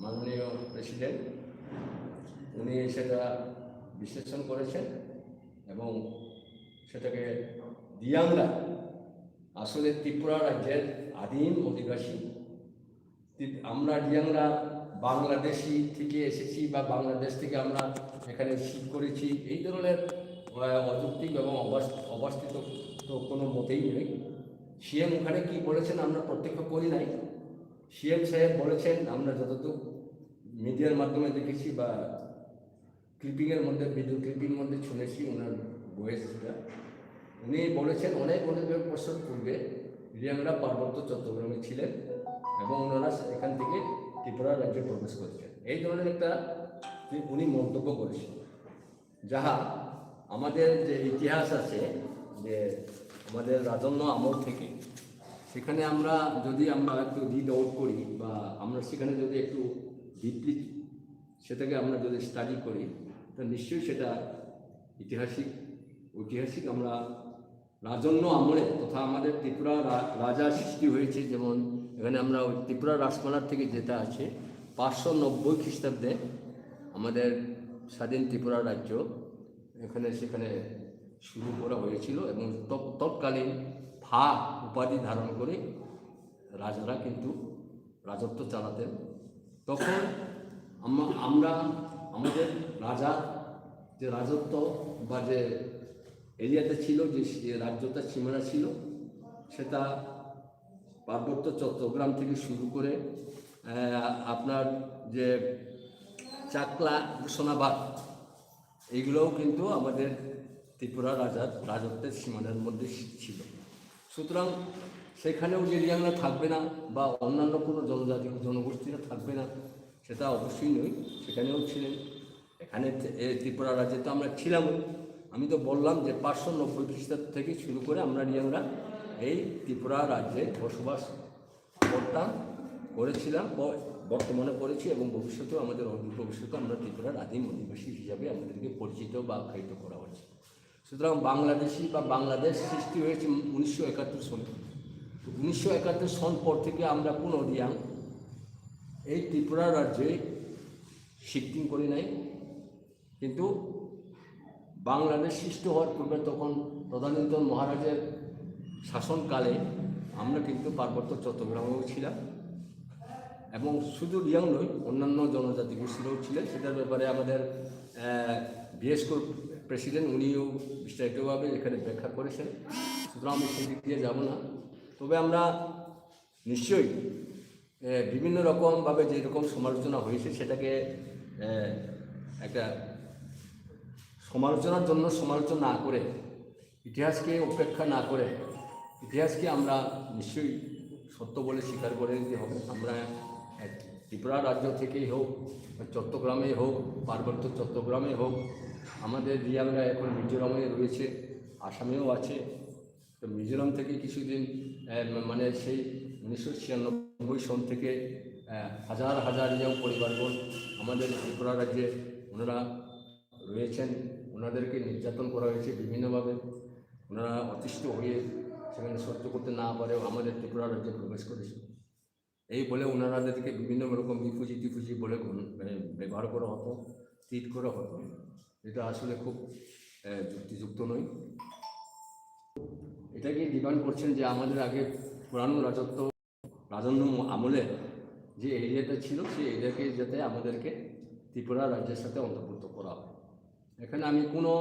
মাননীয় প্রেসিডেন্ট, উনি সেটা বিশ্লেষণ করেছেন এবং সেটাকে দিয়াংরা আসলে ত্রিপুরা রাজ্যের আদিম অধিবাসী। আমরা দিয়াংরা বাংলাদেশি থেকে এসেছি বা বাংলাদেশ থেকে আমরা এখানে শিফট করেছি, এই ধরনের অযৌক্তিক এবং অবাস- অবাস্তব তো কোনো মতেই নেই সিএম ওখানে কী বলেছেন আমরা প্রত্যক্ষ করি নাই। সিএম সাহেব বলেছেন, আমরা যতটুকু মিডিয়ার মাধ্যমে দেখেছি বা ক্লিপিংয়ের মধ্যে, ভিডিও ক্লিপিং মধ্যে শুনেছি ওনার ভয়েসটা, উনি বলেছেন অনেক অনেক বছর পূর্বে রিয়াংরা পার্বত্য চট্টগ্রামে ছিলেন এবং ওনারা এখান থেকে ত্রিপুরা রাজ্যে প্রবেশ করেছেন। এই ধরনের একটা উনি মন্তব্য করেছেন, যাহা আমাদের যে ইতিহাস আছে যে আমাদের রাজন্য আমল থেকে সেখানে আমরা যদি আমরা একটু রিড আউট করি বা আমরা সেখানে যদি একটু ডিপলি সেটাকে আমরা যদি স্টাডি করি, তা নিশ্চয়ই সেটা ঐতিহাসিক ঐতিহাসিক আমরা রাজন্য আমলে তথা আমাদের ত্রিপুরা রাজা সৃষ্টি হয়েছে। যেমন এখানে আমরা ওই ত্রিপুরা রাজমালার থেকে যেটা আছে, পাঁচশো নব্বই খ্রিস্টাব্দে আমাদের স্বাধীন ত্রিপুরা রাজ্য এখানে সেখানে শুরু করা হয়েছিল এবং তৎকালীন ফা উপাধি ধারণ করে রাজারা কিন্তু রাজত্ব চালাতেন। তখন আমরা, আমাদের রাজা যে রাজত্ব বা যে এরিয়াতে ছিল, যে সে রাজ্যটার সীমানা ছিল, সেটা পার্বত্য চট্টগ্রাম থেকে শুরু করে আপনার যে চাকলা সোনাবাদ এইগুলোও কিন্তু আমাদের ত্রিপুরা রাজার রাজত্বের সীমানার মধ্যে ছিল। সুতরাং সেখানেও যে রিয়াংরা থাকবে না বা অন্যান্য কোনো জনজাতি, জনগোষ্ঠীরা থাকবে না, সেটা অবশ্যই নয়, সেখানেও ছিলেন। এখানে ত্রিপুরা রাজ্যে তো আমরা ছিলামই আমি তো বললাম যে পাঁচশো নব্বই খ্রিস্টাব্দ থেকে শুরু করে আমরা রিয়াংরা এই ত্রিপুরা রাজ্যে বসবাস করতাম করেছিলাম বর্তমানে করেছি এবং ভবিষ্যতেও আমাদের অদূর ভবিষ্যতে আমরা ত্রিপুরার আদিম অধিবাসী হিসাবে আমাদেরকে পরিচিত বা আখ্যায়িত করা হচ্ছে সুতরাং বাংলাদেশি বা বাংলাদেশ সৃষ্টি হয়েছে উনিশশো একাত্তর সনে উনিশশো একাত্তর সন পর থেকে আমরা কোনো রিয়াং এই ত্রিপুরা রাজ্যে শিফটিং করি নাই। কিন্তু বাংলাদেশ সৃষ্টি হওয়ার পূর্বে তখন তদানীন্তন মহারাজের শাসনকালে আমরা কিন্তু পার্বত্য চট্টগ্রামেও ছিলাম এবং শুধু রিয়াং নয়, অন্যান্য জনজাতি গোষ্ঠীরাও ছিলেন সেটার ব্যাপারে আমাদের বিএসকোর প্রেসিডেন্ট উনিও বিস্তারিতভাবে এখানে ব্যাখ্যা করেছেন। সুতরাং আমি সেই দিক দিয়ে যাব না। তবে আমরা নিশ্চয়ই বিভিন্ন রকমভাবে যেরকম সমালোচনা হয়েছে সেটাকে একটা সমালোচনার জন্য সমালোচনা না করে, ইতিহাসকে উপেক্ষা না করে, ইতিহাসকে আমরা নিশ্চয়ই সত্য বলে স্বীকার করে নিতে হবে। আমরা ত্রিপুরা রাজ্য থেকেই হোক চট্টগ্রামেই হোক, পার্বত্য চট্টগ্রামে হোক আমাদের রিয়াংরা এখন মিজোরামে রয়েছে, আসামেও আছে। তো মিজোরাম থেকে কিছুদিন মানে সেই উনিশশো ছিয়ানব্বই সন থেকে হাজার হাজার ইয়াং পরিবারগণ আমাদের ত্রিপুরা রাজ্যে ওনারা রয়েছেন। ওনাদেরকে নির্যাতন করা হয়েছে বিভিন্নভাবে। ওনারা অতিষ্ঠ হয়ে সেখানে সহ্য করতে না পারেও আমাদের ত্রিপুরা রাজ্যে প্রবেশ করেছে। এই বলে ওনারাদেরকে বিভিন্ন রকম বিফুজি টিফুজি বলে মানে ব্যবহার করা হতো, ট্রিট করা হতো। এটা আসলে খুব যুক্তিযুক্ত নয়। এটাকে ডিমান্ড করছেন যে আমাদের আগে পুরানো রাজত্ব রাজন্য আমলে যে এরিয়াটা ছিল, সেই এরিয়াকে যাতে আমাদেরকে ত্রিপুরা রাজ্যের সাথে অন্তর্ভুক্ত করা হয়। এখানে আমি কোনো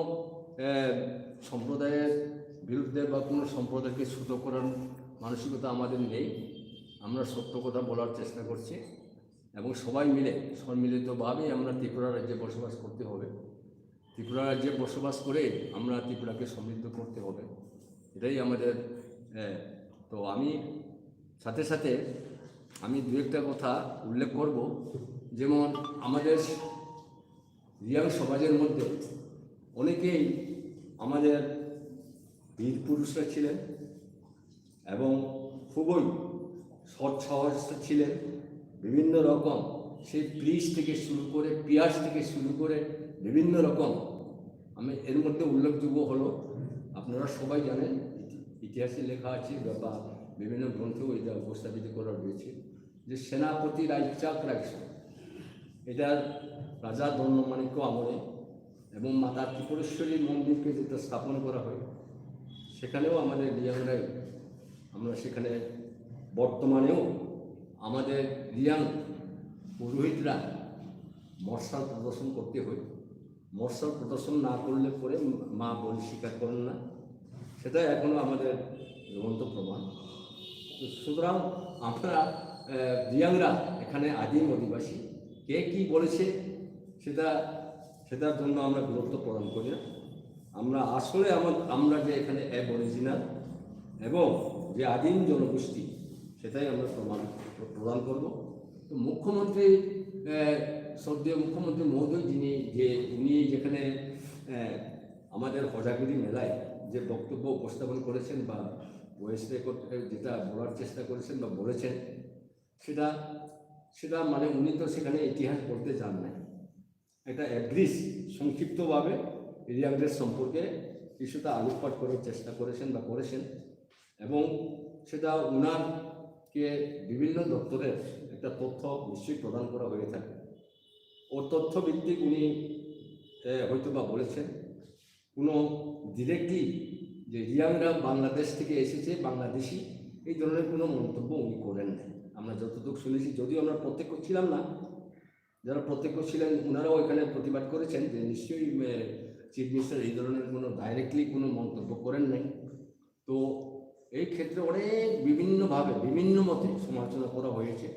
সম্প্রদায়ের বিরুদ্ধে বা কোনো সম্প্রদায়কে ছোটো করার মানসিকতা আমাদের নেই। আমরা সত্য কথা বলার চেষ্টা করছি এবং সবাই মিলে সম্মিলিতভাবেই আমরা ত্রিপুরা রাজ্যে বসবাস করতে হবে। ত্রিপুরা রাজ্যে বসবাস করে আমরা ত্রিপুরাকে সমৃদ্ধ করতে হবে। এটাই আমাদের তো আমি সাথে সাথে আমি দু একটা কথা উল্লেখ করব। যেমন আমাদের রিয়াং সমাজের মধ্যে অনেকেই আমাদের বীর পুরুষরা ছিলেন এবং খুবই সৎ সাহস ছিলেন। বিভিন্ন রকম সেই ব্রিজ থেকে শুরু করে পিয়াস থেকে শুরু করে বিভিন্ন রকম আমি এর মধ্যে উল্লেখযোগ্য হলো, আপনারা সবাই জানেন, ইতিহাসে লেখা আছে বা- বিভিন্ন গ্রন্থেও এটা উপস্থাপিত করা রয়েছে যে সেনাপতি রাজ্জাক রাজ্য এটা রাজা দণ্ডমাণিক্য আমলে এবং মাতা ত্রিপুরেশ্বরী মন্দিরকে যেটা স্থাপন করা হয়, সেখানেও আমাদের রিয়াংরাই আমরা সেখানে বর্তমানেও আমাদের রিয়াং পুরোহিতরা মশাল প্রদর্শন করতে হয়। মশাল প্রদর্শন না করলে পরে মা বলি স্বীকার করেন না। সেটা এখনও আমাদের জ্বলন্ত প্রমাণ। সুতরাং আমরা রিয়াংরা এখানে আদিম অধিবাসী, কে কি বলেছে সেটা, সেটার জন্য আমরা গুরুত্ব প্রদান করি না। আমরা আসলে আমার, আমরা যে এখানে অরিজিনাল এবং যে আদিম জনগোষ্ঠী, সেটাই আমরা প্রমাণ, প্রদান করব। তো মুখ্যমন্ত্রী শ্রদ্ধেয় মুখ্যমন্ত্রী মহোদয় যিনি যে, উনি যেখানে আমাদের হজাগিরি মেলায় যে বক্তব্য উপস্থাপন করেছেন বা ভয়েস রেকর্ড যেটা বলার চেষ্টা করেছেন বা বলেছেন, সেটা সেটা মানে উনি তো সেখানে ইতিহাস বলতে চান নাই। একটা অ্যাড্রিস সংক্ষিপ্তভাবে রিয়াংদের সম্পর্কে কিছুটা আলোকপাত করার চেষ্টা করেছেন বা করেছেন এবং সেটা উনারকে বিভিন্ন দপ্তরের একটা তথ্য নিশ্চয়ই প্রদান করা হয়ে থাকে। ও তথ্য ভিত্তিক উনি হয়তো বা বলেছেন, কোনো ডিরেক্টলি যে রিয়াংরা বাংলাদেশ থেকে এসেছে, বাংলাদেশি, এই ধরনের কোনো মন্তব্য উনি করেন না আমরা যতটুকু শুনেছি, যদিও আমরা প্রত্যক্ষ ছিলাম না, যারা প্রত্যক্ষ ছিলেন ওনারাও এখানে প্রতিবাদ করেছেন যে নিশ্চয়ই চিফ মিনিস্টার এই ধরনের কোনো ডাইরেক্টলি কোনো মন্তব্য করেন নাই। তো এই ক্ষেত্রে অনেক বিভিন্নভাবে, বিভিন্ন মতে সমালোচনা করা হয়েছে।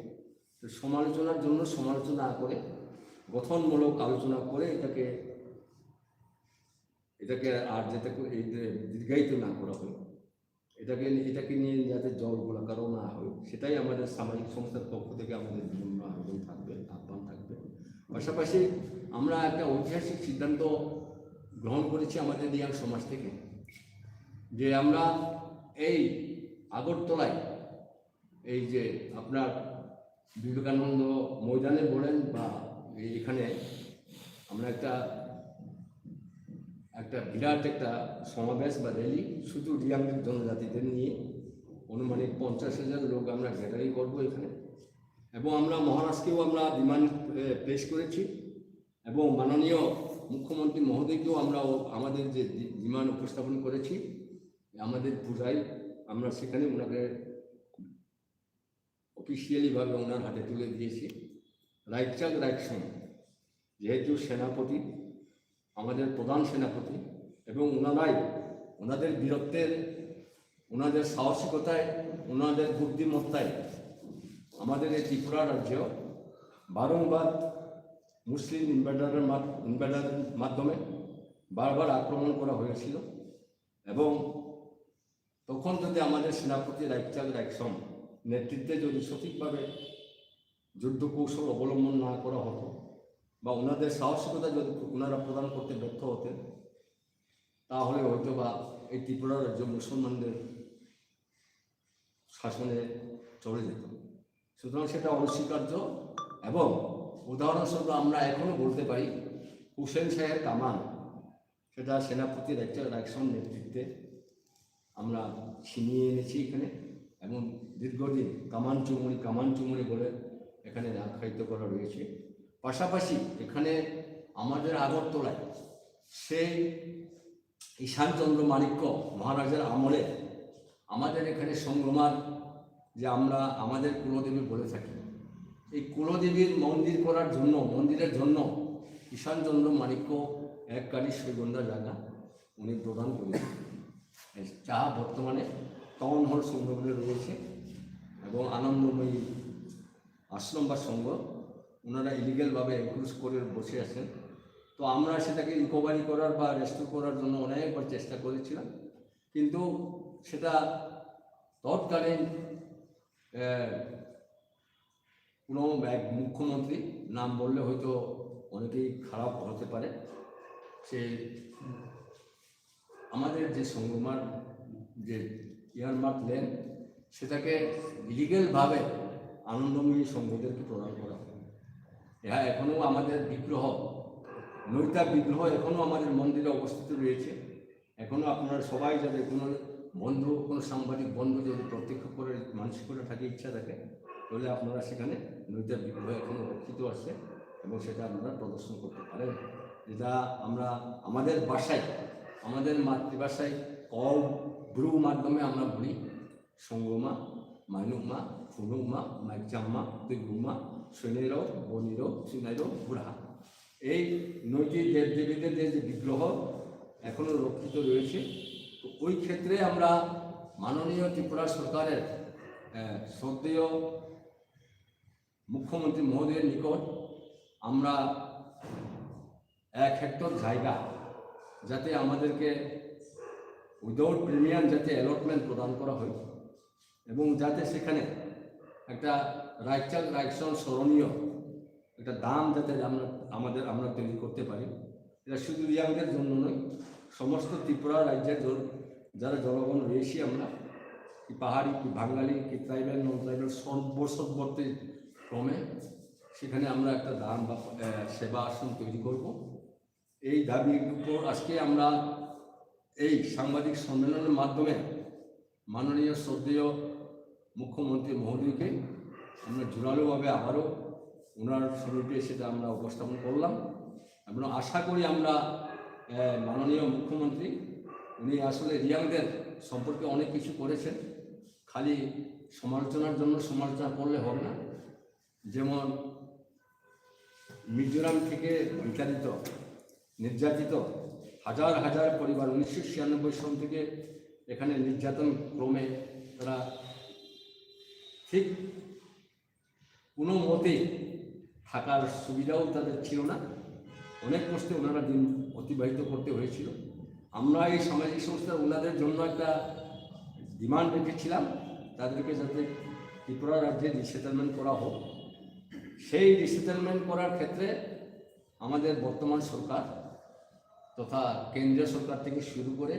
তো সমালোচনার জন্য সমালোচনা করে গঠনমূলক আলোচনা করে এটাকে এটাকে আর যাতে এই দীর্ঘায়িত না করা হয়, এটাকে এটাকে নিয়ে যাতে জল গোলাকারও না হয়, সেটাই আমাদের সামাজিক সংস্থার পক্ষ থেকে আমাদের বিভিন্ন আবেদন থাকবে, আহ্বান থাকবে। পাশাপাশি আমরা একটা ঐতিহাসিক সিদ্ধান্ত গ্রহণ করেছি আমাদের রিয়াং সমাজ থেকে, যে আমরা এই আগরতলায়, এই যে আপনার বিবেকানন্দ ময়দানে বলেন বা এখানে আমরা একটা একটা বিরাট একটা সমাবেশ বা র্যালি শুধু রিয়াংয়ের জনজাতিদের নিয়ে। অনুমানিক পঞ্চাশ হাজার লোক আমরা গ্যাদারিং করব এখানে। এবং আমরা মহারাষ্ট্রকেও আমরা ডিমান্ড পেশ করেছি। এবং মাননীয় মুখ্যমন্ত্রী মহোদয়কেও আমরা আমাদের যে ডিমান্ড উপস্থাপন করেছি, আমাদের পূজায় আমরা সেখানে ওনাকে অফিসিয়ালিভাবে ওনার হাতে তুলে দিয়েছি। রাইকচাঁদ রাইকসন যেহেতু সেনাপতি, আমাদের প্রধান সেনাপতি, এবং ওনারাই ওনাদের বীরত্বের, ওনাদের সাহসিকতায়, ওনাদের বুদ্ধিমত্তায় আমাদের এই ত্রিপুরা রাজ্য বারংবার মুসলিম ইনভার্টারের ইনভার্টারের মাধ্যমে বারবার আক্রমণ করা হয়েছিল এবং তখন যদি আমাদের সেনাপতি রাইকচাঁদ রাইকসম নেতৃত্বে যদি সঠিকভাবে যুদ্ধ কৌশল অবলম্বন না করা হতো বা ওনাদের সাহসিকতা যদি ওনারা প্রদান করতে ব্যর্থ হতেন, তাহলে হয়তো বা এই ত্রিপুরা রাজ্য মুসলমানদের শাসনে চলে যেত। সুতরাং সেটা অনস্বীকার্য এবং উদাহরণস্বরূপ আমরা এখনও বলতে পারি, হুসেন শাহের কামান, সেটা সেনাপতির একটা রাইকসন নেতৃত্বে আমরা ছিনিয়ে এনেছি এখানে এবং দীর্ঘদিন কামান চুমুনি কামান চুমুনি বলে এখানে আখ্যায়িত করা রয়েছে। পাশাপাশি এখানে আমাদের আগরতলায় সেই ঈশানচন্দ্র মাণিক্য মহারাজের আমলে আমাদের এখানে সংগ্রমার যে আমরা আমাদের কুলদেবী বলে থাকি। এই কুলদেবীর মন্দির করার জন্য, মন্দিরের জন্য ঈশানচন্দ্র মাণিক্য এক কালী সুগন্ধা জায়গা উনি প্রদান করেছেন। যা বর্তমানে টাউন হল সংগ্রহে রয়েছে এবং আনন্দময়ী আশ্রম বা সংঘ ওনারা ইলিগেলভাবে এনক্রুজ করে বসে আছেন। তো আমরা সেটাকে রিকভারি করার বা রেস্টোর করার জন্য অনেকবার চেষ্টা করেছিলাম। কিন্তু সেটা তৎকালীন কোনো এক মুখ্যমন্ত্রী নাম বললে হয়তো অনেকেই খারাপ হতে পারে। সে আমাদের যে সংগমার যে ইয়ারমার্ক লেন সেটাকে ইলিগেলভাবে আনন্দময়ী সংঘদেরকে প্রদান করা হয়। হ্যাঁ এখনও আমাদের বিগ্রহ নৈতা বিগ্রহ এখনও আমাদের মন্দিরে অবস্থিত রয়েছে। এখনও আপনারা সবাই যাতে কোনো বন্ধু, কোনো সাংবাদিক বন্ধু যদি প্রত্যক্ষ করে, মানসিক করে থাকে, ইচ্ছা থাকে, তাহলে আপনারা সেখানে নৈতা বিগ্রহ এখনও রক্ষিত আছে এবং সেটা আপনারা প্রদর্শন করতে পারেন। যেটা আমরা, আমাদের ভাষায় আমাদের মাতৃভাষায় ক ব্রু মাধ্যমে আমরা বলি, সঙ্গমা। মাইনুকমা ফুনুকমা মাইকজাম্মা দুগুমা সৈনেরও বনিরও চুনাইরও বুড়া এই নৈটি দেব দেবীদের যে বিগ্রহ এখনও রক্ষিত রয়েছে তো ওই ক্ষেত্রে আমরা মাননীয় ত্রিপুরা সরকারের শ্রদ্ধেয় মুখ্যমন্ত্রী মহোদয়ের নিকট আমরা এক হেক্টর জায়গা যাতে আমাদেরকে উইদাউট প্রিমিয়াম যাতে অ্যালটমেন্ট প্রদান করা হয় এবং যাতে সেখানে একটা রাইচাল রাইকশন স্মরণীয় একটা দাম যাতে আমরা, আমাদের, আমরা তৈরি করতে পারি। এটা শুধু রিয়াংদের জন্য নয়, সমস্ত ত্রিপুরা রাজ্যের যারা জনগণ রয়েছি আমরা কি পাহাড়ি কি বাঙালি কি ট্রাইবেল নন ট্রাইবেল সর্বসর্বর্তী ক্রমে সেখানে আমরা একটা দান বা সেবা আসন তৈরি করব। এই দাবির উপর আজকে আমরা এই সাংবাদিক সম্মেলনের মাধ্যমে মাননীয়, শ্রদ্ধেয় মুখ্যমন্ত্রী মহোদয়কে আমরা জোরালোভাবে আবারও ওনার সমীপে সেটা আমরা উপস্থাপন করলাম এবং আশা করি আমরা মাননীয় মুখ্যমন্ত্রী, উনি আসলে রিয়াংদের সম্পর্কে অনেক কিছু করেছেন, খালি সমালোচনার জন্য সমালোচনা করলে হবে না। যেমন মিজোরাম থেকে বিচারিত নির্যাতিত হাজার হাজার পরিবার উনিশশো ছিয়ানব্বই সন থেকে এখানে নির্যাতন ক্রমে তারা ঠিক? কোনো মতে থাকার সুবিধাও তাদের ছিল না। অনেক কষ্টে ওনারা দিন অতিবাহিত করতে হয়েছিল। আমরা এই সামাজিক সংস্থা ওনাদের জন্য একটা ডিমান্ড রেখেছিলাম, তাদেরকে যাতে ত্রিপুরা রাজ্যে রিসেটেলমেন্ট করা হোক। সেই রিসেটেলমেন্ট করার ক্ষেত্রে আমাদের বর্তমান সরকার তথা কেন্দ্রীয় সরকার থেকে শুরু করে,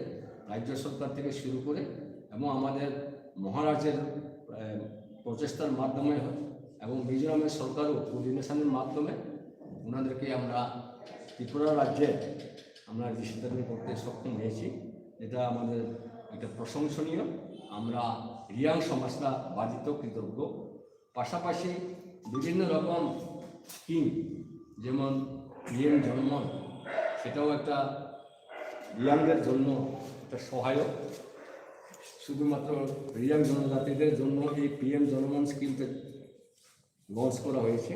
রাজ্য সরকার থেকে শুরু করে এবং আমাদের মহারাজের প্রচেষ্টার মাধ্যমে এবং মিজোরামের সরকারও কোঅর্ডিনেশনের মাধ্যমে ওনাদেরকে আমরা ত্রিপুরা রাজ্যে আমরা রিসেটেলমেন্ট করতে সক্ষম হয়েছি। এটা আমাদের একটা প্রশংসনীয়। আমরা রিয়াং সমাজটা বাধিত কৃতজ্ঞ। পাশাপাশি বিভিন্ন রকম স্কিম, যেমন পিএম জন্মন, সেটাও একটা রিয়াংদের জন্য একটা সহায়ক। শুধুমাত্র রিয়াং জনজাতিদের জন্য এই পিএম জনমন স্কিমটা লঞ্চ করা হয়েছে।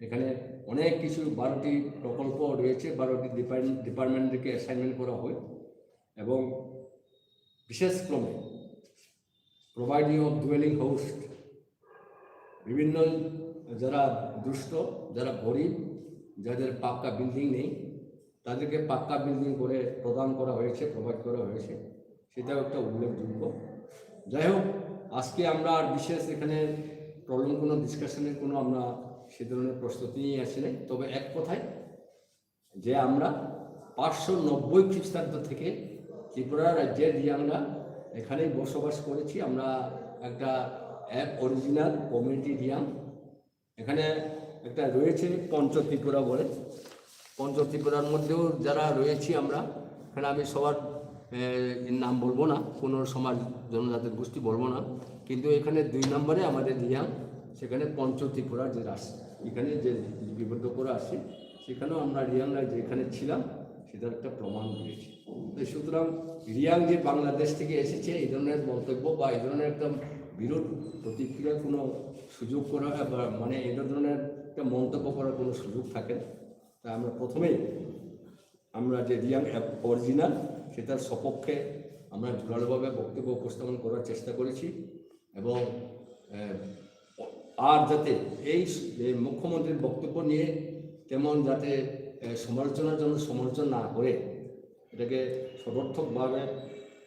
এখানে অনেক কিছু বারোটি প্রকল্প রয়েছে, বারোটি ডিপার্টমেন্ট ডিপার্টমেন্ট থেকে অ্যাসাইনমেন্ট করা হয় এবং বিশেষ ক্রমে প্রোভাইডিং অফ ডুয়েলিং হোস্ট বিভিন্ন যারা দুষ্ট, যারা গরিব, যাদের পাক্কা বিল্ডিং নেই, তাদেরকে পাক্কা বিল্ডিং করে প্রদান করা হয়েছে প্রোভাইড করা হয়েছে। সেটাও একটা উল্লেখযোগ্য। যাই হোক, আজকে আমরা আর বিশেষ এখানে প্রবলেম কোনো ডিসকাশনের কোনো আমরা সে ধরনের প্রস্তুতি নিয়ে আসি নাই। তবে এক কথায় যে আমরা পাঁচশো নব্বই খ্রিস্টাব্দ থেকে ত্রিপুরা রাজ্যের যে আমরা এখানেই বসবাস করেছি। আমরা একটা এক অরিজিনাল কমিউনিটি রিয়াং। এখানে একটা রয়েছে পঞ্চ ত্রিপুরা বলে। পঞ্চ ত্রিপুরার মধ্যেও যারা রয়েছি আমরা, এখানে আমি সবার নাম বলব না কোনো সমাজ জনজাতির গোষ্ঠী বলব না, কিন্তু এখানে দুই নম্বরে আমাদের রিয়াং, সেখানে পঞ্চ ত্রিপুরা যে রাস, এখানে যে লিপিবদ্ধ করে আসে, সেখানেও আমরা রিয়াংরা যেখানে ছিলাম, সেটার একটা প্রমাণ রয়েছে তো সুতরাং রিয়াং যে বাংলাদেশ থেকে এসেছে, এই ধরনের মন্তব্য বা এই ধরনের একটা বিরোধ, প্রতিক্রিয়ার কোনো সুযোগ করা মানে এই ধরনের একটা মন্তব্য করার কোনো সুযোগ থাকে তাই আমরা প্রথমেই আমরা যে রিয়াং অরিজিনাল সেটার সপক্ষে আমরা জোরালোভাবে বক্তব্য উপস্থাপন করার চেষ্টা করেছি এবং আর যাতে এই মুখ্যমন্ত্রীর বক্তব্য নিয়ে তেমন যাতে সমালোচনার জন্য সমালোচনা না করে, এটাকে সদর্থকভাবে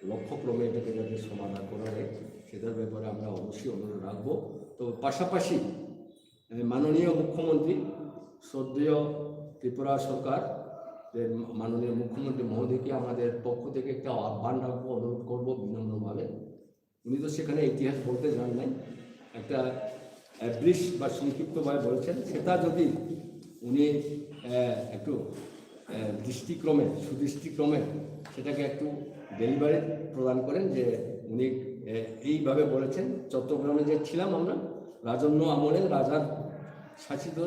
লক্ষ্যক্রমে এটাকে যাতে সমাধান করা হয়, সেটার ব্যাপারে আমরা অবশ্যই অনুরোধ রাখব। তো পাশাপাশি মাননীয় মুখ্যমন্ত্রী, শ্রদ্ধেয় ত্রিপুরা সরকার মাননীয় মুখ্যমন্ত্রী মহোদয়কে আমাদের পক্ষ থেকে একটা আহ্বান রাখব, অনুরোধ করব বিনম্রভাবে। উনি তো সেখানে ইতিহাস বলতে যান নাই। একটা ব্রিজ বা সংক্ষিপ্তভাবে বলেছেন। সেটা যদি উনি একটু দৃষ্টিক্রমে, সুদৃষ্টিক্রমে সেটাকে একটু ডেলিভারি প্রদান করেন যে উনি এইভাবে বলেছেন। চট্টগ্রামে যে ছিলাম আমরা, রাজন্য আমলে রাজার শাসিত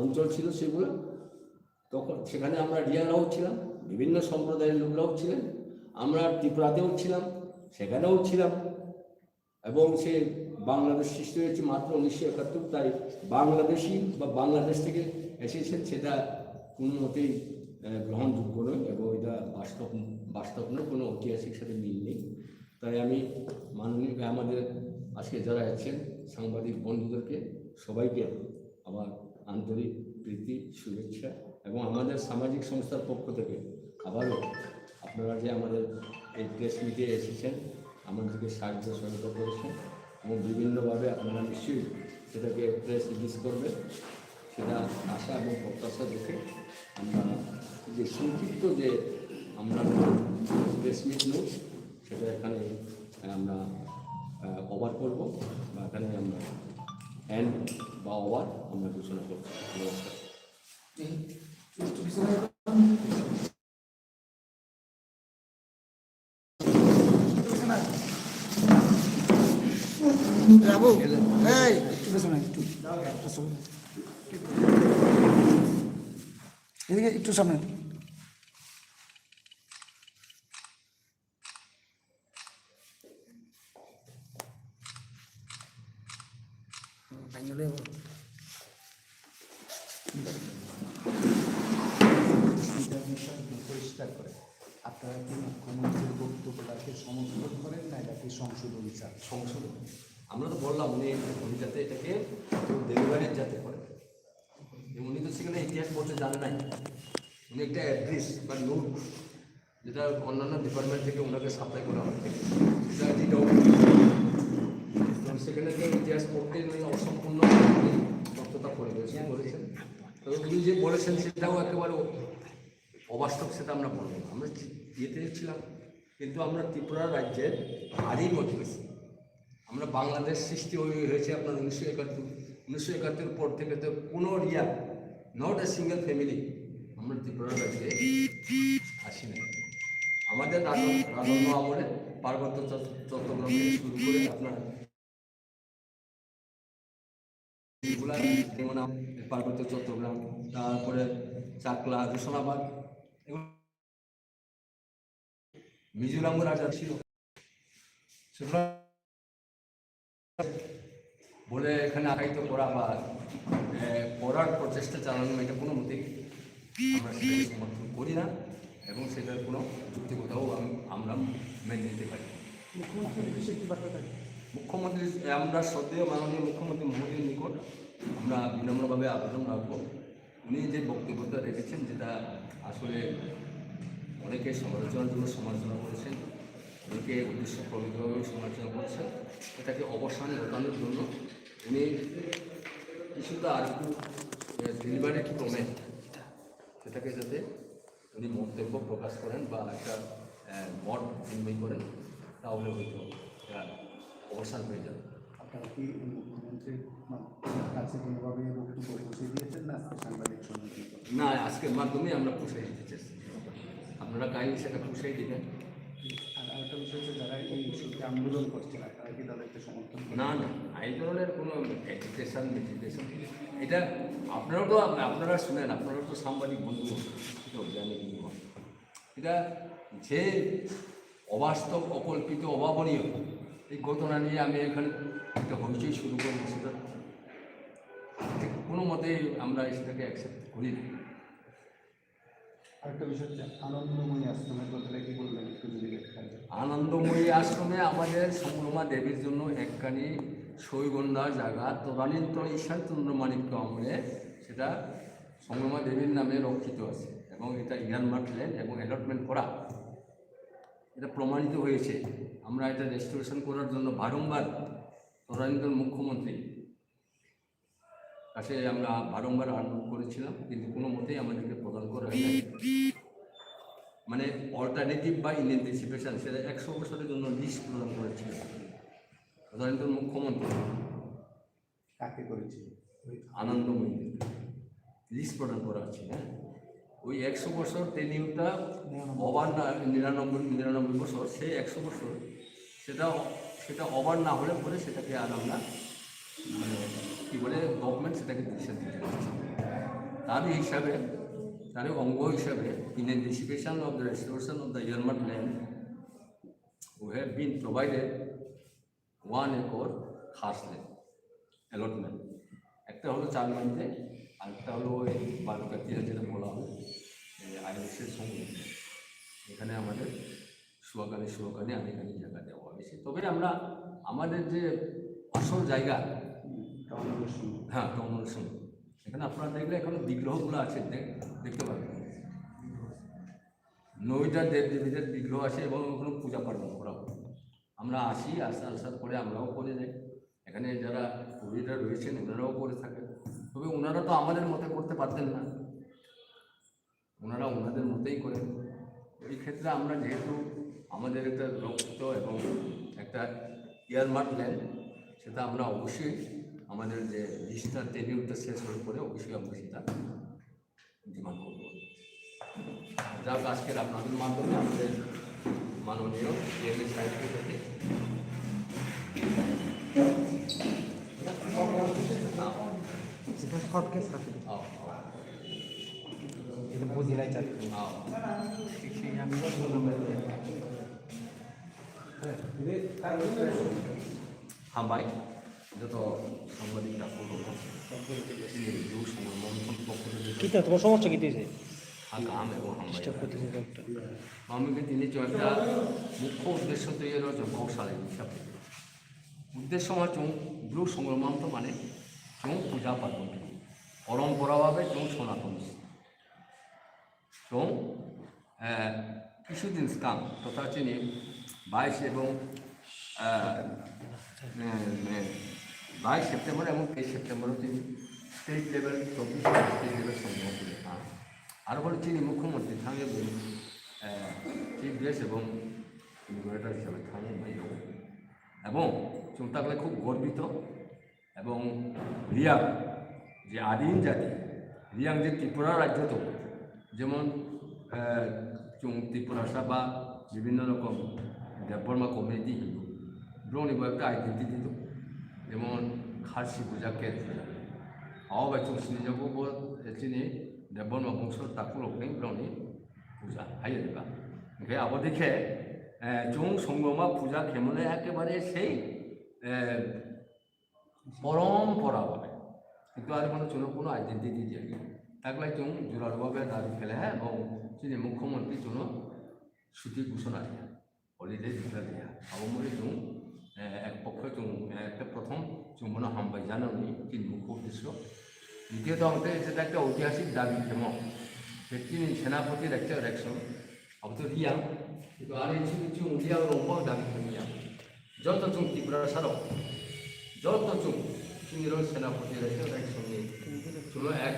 অঞ্চল ছিল সেগুলো। তখন সেখানে আমরা রিয়ারাও ছিলাম, বিভিন্ন সম্প্রদায়ের লোকরাও ছিলেন, আমরা ত্রিপুরাতেও ছিলাম, সেখানেও ছিলাম। এবং সে বাংলাদেশ সৃষ্টি হয়েছে মাত্র উনিশশো একাত্তর, তাই বাংলাদেশি বা বাংলাদেশ থেকে এসেছেন সেটা কোনো মতেই গ্রহণযোগ্য নয় এবং এটা বাস্তব বাস্তব নয়, কোনো ঐতিহাসিক সাথে মিল নেই। তাই আমি মাননীয় আমাদের আজকে যারা আছেন, সাংবাদিক বন্ধুদেরকে সবাইকে আমার আন্তরিক প্রীতি, শুভেচ্ছা এবং আমাদের সামাজিক সংস্থার পক্ষ থেকে আবারও আপনারা যে আমাদের এই প্রেস মিটে এসেছেন, আমাদেরকে সাহায্য সহায়তা করেছেন এবং বিভিন্নভাবে আপনারা নিশ্চয়ই সেটাকে প্রেস রিলিজ করবেন। সেটা আশা এবং প্রত্যাশা দেখে আমরা যে সংক্ষিপ্ত যে আমরা প্রেস মিট নেব, সেটা এখানে আমরা ওভার করব বা এখানে আমরা অ্যান্ড বা ওভার আমরা ঘোষণা করছি নমস্কার। বাবু এই একটু পেছনে একটু একটু সামনে। এদিকে একটু পরিষ্কার করে। আপনারা কি মুখ্যমন্ত্রীর বক্তব্যটাকে সমর্থন করেন না এটাকে সংশোধন চান সংশোধন। আমরা তো বললাম উনি উনি যাতে এটাকে ডেলিভারির যাতে করে। উনি তো সেখানে ইতিহাস পড়তে জানে নাই। উনি একটা অ্যাড্রেস বা নোট যেটা অন্যান্য ডিপার্টমেন্ট থেকে ওনাকে সাপ্লাই করা হয়। সেখানে তো ইতিহাস পড়তে উনি অসম্পূর্ণ তথ্যতা করে গেছেন বলেছেন তবে উনি যে বলেছেন সেটাও একেবারে অবাস্তব সেটা আমরা বলব না। আমরা ইয়েতে ছিলাম, কিন্তু আমরা ত্রিপুরা রাজ্যের মধ্যে গেছি আমরা বাংলাদেশ সৃষ্টি হয়ে- হয়েছে আপনার উনিশশো একাত্তর উনিশশো একাত্তর পর থেকে তো কোনো really not a single family আমরা ত্রিপুরা রাজ্যে আসি নাই আমাদের রাজ- রাজন্য আমলে পার্বত্য চট- চট্টগ্রাম থেকে শুরু করে আপনার যেমন পার্বত্য চট্টগ্রাম, তারপরে চাকলা হোসনাবাদ মিজোরাম রাজা ছিল। বলে এখানে আকায়িত করা বা করার প্রচেষ্টা চালানো এটা কোনো মতেই আমরা সমর্থন করি না এবং সেটার কোনো যুক্তিকতাও আমি আমরা মেনে নিতে পারি মুখ্যমন্ত্রী আমরা সদ্য মাননীয় মুখ্যমন্ত্রী মহোদয়ের নিকট আমরা বিনম্রভাবে আবেদন রাখব। উনি যে বক্তব্যটা রেখেছেন যেটা আসলে অনেকে সমালোচনার জন্য সমালোচনা করেছেন, অনেকে উদ্দেশ্য প্রমিতভাবে সমালোচনা করছেন, এটাকে অবসান ঘটানোর জন্য উনি কিছুটা আর একটু ডেলিভারি ক্রমে সেটাকে যাতে উনি মন্তব্য প্রকাশ করেন বা একটা মত বিনিময় করেন, তাহলে হয়তো অবসান হয়ে যাবে। আপনারা কি মুখ্যমন্ত্রীর মা- কাছে কোনোভাবে বক্তব্য পৌঁছে দিয়েছেন না? আজকে সাংবাদিক সম্মেলন? না আজকের মাধ্যমে আমরা পুষাই দিতে চেষ্টা আপনারা কাইন্ডলি সেটা পুষাই দিবেন। আর আরেকটা বিষয় হচ্ছে যারা এই ইস্যুতে আন্দোলন করছেন তারা কি তাদেরকে সমর্থন না না এই ধরনের কোনো এডুকেশন মেডিটেশন এটা আপনারাও তো আপনারা শুনেন আপনারা তো সাংবাদিক বন্ধু এটা যে অবাস্তব অকল্পিত অভাবনীয় এই ঘটনা নিয়ে আমি এখানে একটা হইচই শুরু করব সেটা কোনো মতেই আমরা সেটাকে অ্যাকসেপ্ট করি না। আরেকটা বিষয় হচ্ছে আনন্দময়ী আশ্রমের কথাটা কি বলবেন একটু যদি আনন্দময়ী আশ্রমে আমাদের সংগ্রমা দেবীর জন্য একখানি সৈগন্ডা জায়গা তদানীন্তন ঈশানচন্দ্র মাণিক্য আমলে সেটা সংগ্রমা দেবীর নামে রক্ষিত আছে এবং এটা ইয়ারমার্ক ল্যান্ড এবং অ্যালটমেন্ট করা। এটা প্রমাণিত হয়েছে। আমরা এটা রেস্টোরেশন করার জন্য বারংবার তদানীন্তন মুখ্যমন্ত্রী কাছে আমরা বারংবার আন্দোলন করেছিলাম কিন্তু কোনো মতেই আমাদেরকে প্রদান করা হয়নি। মানে অল্টারনেটিভ বা ইনএন্টিসিপেশন সেটা একশো বছরের জন্য লিস্ট প্রদান করেছিল। প্রধানত মুখ্যমন্ত্রী কাকে করেছিল? আনন্দময়ী লিস্ট প্রদান করা হচ্ছে হ্যাঁ? ওই একশো বছর টেনিউটা ওভার না নিরানব্বই নিরানব্বই বছর সেই একশো বছর সেটা সেটা ওভার না হলে পরে সেটাকে আর আমরা মানে কী বলে গভর্নমেন্ট সেটাকে দিশা দিতে তারই হিসাবে তারই অঙ্গ হিসাবে in anticipation of the restoration of the earmarked land we have been provided one acre land allotment একটা হলো চারমানিতে আর একটা হলো ওই বালুকাতিয়া যেটা বলা হয় আইএসের সঙ্গে। এখানে আমাদের সুয়াকানি সুয়াকানি আনিকানি জায়গা দেওয়া হয়েছে তবে আমরা, আমাদের যে আসল জায়গা হ্যাঁ সিং এখানে আপনারা দেখলে এখানে বিগ্রহগুলো আছে দেখতে পাবেন। নয়টা দেব দেবীদের বিগ্রহ আছে এবং ওখানে পূজা পার্বণ করা আমরা আসি আস্তে আস্তে করে আমরাও করে যাই। এখানে যারা কবিরা রয়েছেন, ওনারাও করে থাকেন। তবে ওনারা তো আমাদের মতে করতে পারতেন না। ওনারা ওনাদের মতেই করেন। এই ক্ষেত্রে আমরা যেহেতু আমাদের একটা রক্ত এবং একটা ইয়ারমার্ক ল্যান্ড সেটা আমরা অবশ্যই আমাদের যে লিস্টটা টেনিউরটা শেষ হয়ে পরে অবশ্যই আমরা সেটা ডিমান্ড করব। যাক আজকের আপনাদের মাধ্যমে আমাদের মাননীয় এম এ সাহেবকে থেকে এটা বুঝি নাই আও, আও। সেই আমি হ্যাঁ যত সাংবাদিকরা করব তোমার সমস্যা কি দিয়েছে? এবং একটা মামিকে তিনি যে একটা মুখ্য উদ্দেশ্য তৈরি রয়েছে গৌশালা হিসাবে উদ্দেশ্য আমার চৌ ব্লু সংগ্রমান্ত মানে চৌ পূজা পার্বণ। পরম্পরাভাবে চৌ সনাতন। চৌ কিছুদিন স্থান তথা চিনি বাইশ এবং বাইশ সেপ্টেম্বর এবং তেইশ সেপ্টেম্বরও তিনি স্টেট লেভেল চব্বিশ স্টেট লেভেল সংগ্রহ করে হ্যাঁ আর বলে তিনি মুখ্যমন্ত্রী থাঙ্গে চিফ গেস্ট এবং ইমিগ্রেটর হিসাবে থাঙ্গে এবং চুমতাকলে খুব গর্বিত এবং রিয়াং যে আদিম জাতি রিয়াং যে ত্রিপুরা রাজ্য তো যেমন আহ, চুং ত্রিপুরাসা বা বিভিন্ন রকম দেববর্মা কমিউনিটি হিন্দু ব্রণিব একটা আইডেন্টিটি তো যেমন খাসি পূজা কেত পূজা 아홉 종신이 저거 뭐 했더니 네번 먹으면서 딱 그렇게 그러니 부자 하여니까 그 아버지께 종 성공마 부자 개문에 একেবারে সেই এ, পরম্পরাভাবে কিন্তু আর কোনো চুনো কোনো আইডেন্টিটি দিয়ে তাকলে চুং জোরালোভাবে দাবি ফেলে হ্যাঁ এবং তিনি মুখ্যমন্ত্রী চুনো ছুটি ঘোষণা দিয়া হলিডে দিলা দিয়া আবমরি চুং এ, এক পক্ষ চুং একটা প্রথম চুম্বন হামবাই জানানি তিন মুখ্য উদ্দেশ্য দ্বিতীয়ত আমাদের সেটা একটা ঐতিহাসিক দাবি এবং তিনি সেনাপতির একটা ইলেকশন 아무튼 리양 이거 아래 지금 지금 리양으로 뭐 다비 리양 저도 좀 띠브라 사러 저도 좀 중이를 세나포티를 해야 될 성리 주로